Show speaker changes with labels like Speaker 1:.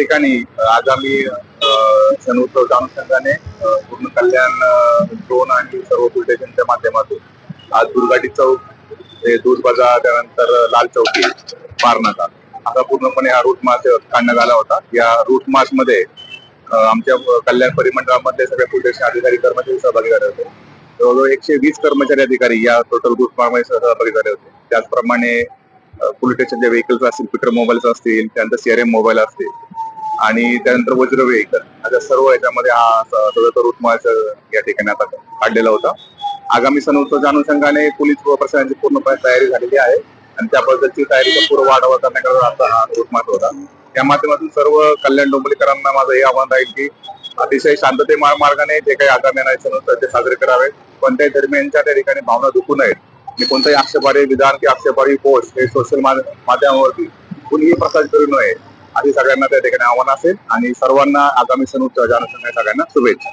Speaker 1: ठिकाणी आगामी अ, सण उत्सव अनुषंगाने पूर्ण कल्याण ड्रोन आणि सर्व स्टेशनच्या माध्यमातून आज दुर्गाटी चौक ते दूध बाजार त्यानंतर लाल चौकी पारनाका असा पूर्णपणे हा रूट मार्च काढण्यात आला होता. या रूट मार्च मध्ये आमच्या कल्याण परिमंडळामध्ये सगळे पोलीस अधिकारी कर्मचारी सहभागी झाले होते. जवळजवळ एकशे वीस कर्मचारी अधिकारी या टोटल रूट मार्गमध्ये सहभागी झाले होते. त्याचप्रमाणे पोलीस स्टेशनचे व्हेकल्स असतील पिटर मोबाईल्स असतील त्यानंतर सीआरएम मोबाईल असतील आणि त्यानंतर वज्र वेहिकल अशा सर्व याच्यामध्ये हा सदर रूट या ठिकाणी आता काढलेला होता. आगामी सण उत्सवाच्या अनुषंगाने पोलीस प्रशासनाची पूर्णपणे तयारी झालेली आहे. आणि त्या पद्धतीची तयारीचा पूर्व वाढवा करण्याकरता आता हा रूट होता. त्या माध्यमातून सर्व कल्याण डोंबलीकरांना माझं हे आव्हान राहील की अतिशय शांतते मार्गाने जे काही आगामी येणारे सण उत्सव ते साजरे करावे. कोणत्याही दरम्यानच्या त्या ठिकाणी भावना दुखू नयेत. आणि कोणत्याही आक्षेपारी विधान किंवा आक्षेपारी पोस्ट हे सोशल माध्यमावरती कुणीही प्रसारित करू नये. आधी सगळ्यांना त्या ठिकाणी आव्हान असेल आणि सर्वांना आगामी सण उत्सवाच्या अनुषंगाने सगळ्यांना शुभेच्छा.